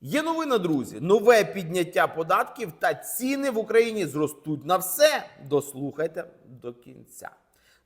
Є новина, друзі. Нове підняття податків та ціни в Україні зростуть на все. Дослухайте до кінця.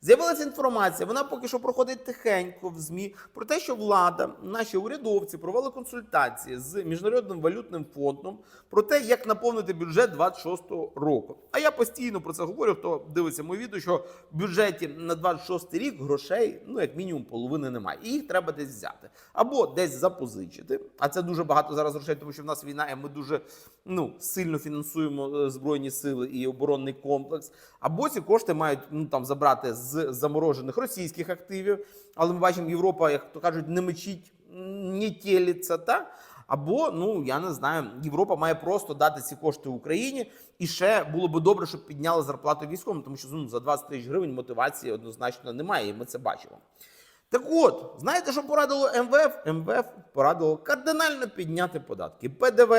З'явилася інформація, вона поки що проходить тихенько в ЗМІ про те, що влада, наші урядовці провели консультації з міжнародним валютним фондом про те, як наповнити бюджет 26-го року. А я постійно про це говорю. Хто дивиться моє відео, що в бюджеті на 26 рік грошей, ну як мінімум, половини немає. І їх треба десь взяти або десь запозичити. А це дуже багато зараз грошей, тому що в нас війна, і ми дуже ну сильно фінансуємо е, збройні сили і оборонний комплекс. Або ці кошти мають ну там забрати з заморожених російських активів. Але ми бачимо, Європа, як то кажуть, не мечить, не тілиться, та. Або, ну я не знаю, Європа має просто дати ці кошти Україні, і ще було би добре, щоб підняли зарплату військовим, тому що ну, за 20 тисяч гривень мотивації однозначно немає, і ми це бачимо. Так от, знаєте, що порадило МВФ? МВФ порадило кардинально підняти податки: ПДВ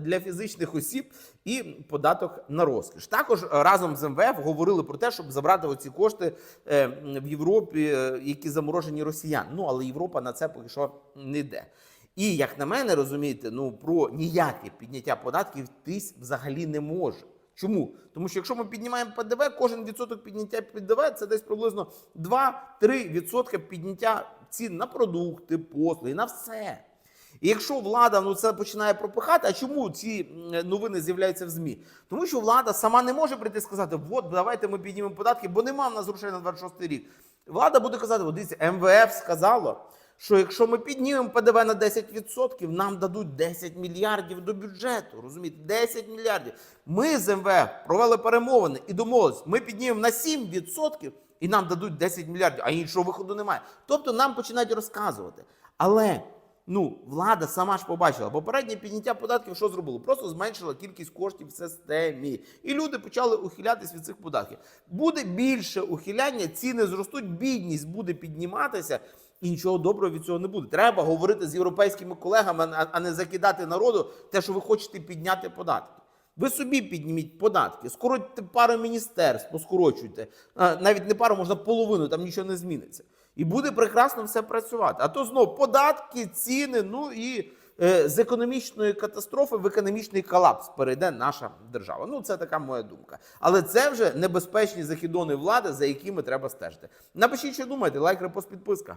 для фізичних осіб і податок на розкіш. Також разом з МВФ говорили про те, щоб забрати оці кошти е, в Європі, е, які заморожені росіян. Ну але Європа на це поки що не йде. І як на мене, розумієте, ну про ніяке підняття податків тись взагалі не може. Чому? Тому що якщо ми піднімаємо ПДВ, кожен відсоток підняття ПДВ це десь приблизно 2-3 відсотки підняття цін на продукти, послуги, на все. І якщо влада ну це починає пропихати, а чому ці новини з'являються в ЗМІ? Тому що влада сама не може прийти і сказати, от давайте ми піднімемо податки, бо нема в нас грошей на 26 рік. Влада буде казати, от дивіться, МВФ сказало, що якщо ми піднімемо ПДВ на 10%, нам дадуть 10 мільярдів до бюджету. Розумієте, 10 мільярдів. Ми з МВФ провели перемовини і домовились, ми піднімемо на 7% і нам дадуть 10 мільярдів, а іншого виходу немає. Тобто нам починають розказувати. Але ну, влада сама ж побачила, попереднє підняття податків що зробило? Просто зменшила кількість коштів в системі. І люди почали ухилятись від цих податків. Буде більше ухиляння, ціни зростуть, бідність буде підніматися. І нічого доброго від цього не буде. Треба говорити з європейськими колегами, а не закидати народу те, що ви хочете підняти податки. Ви собі підніміть податки, скоротьте пару міністерств, поскорочуйте. Навіть не пару, можна половину, там нічого не зміниться. І буде прекрасно все працювати. А то знов податки, ціни, ну і е, з економічної катастрофи в економічний колапс перейде наша держава. Ну, це така моя думка. Але це вже небезпечні західони влади, за якими треба стежити. Напишіть, що думаєте, лайк, репост, підписка.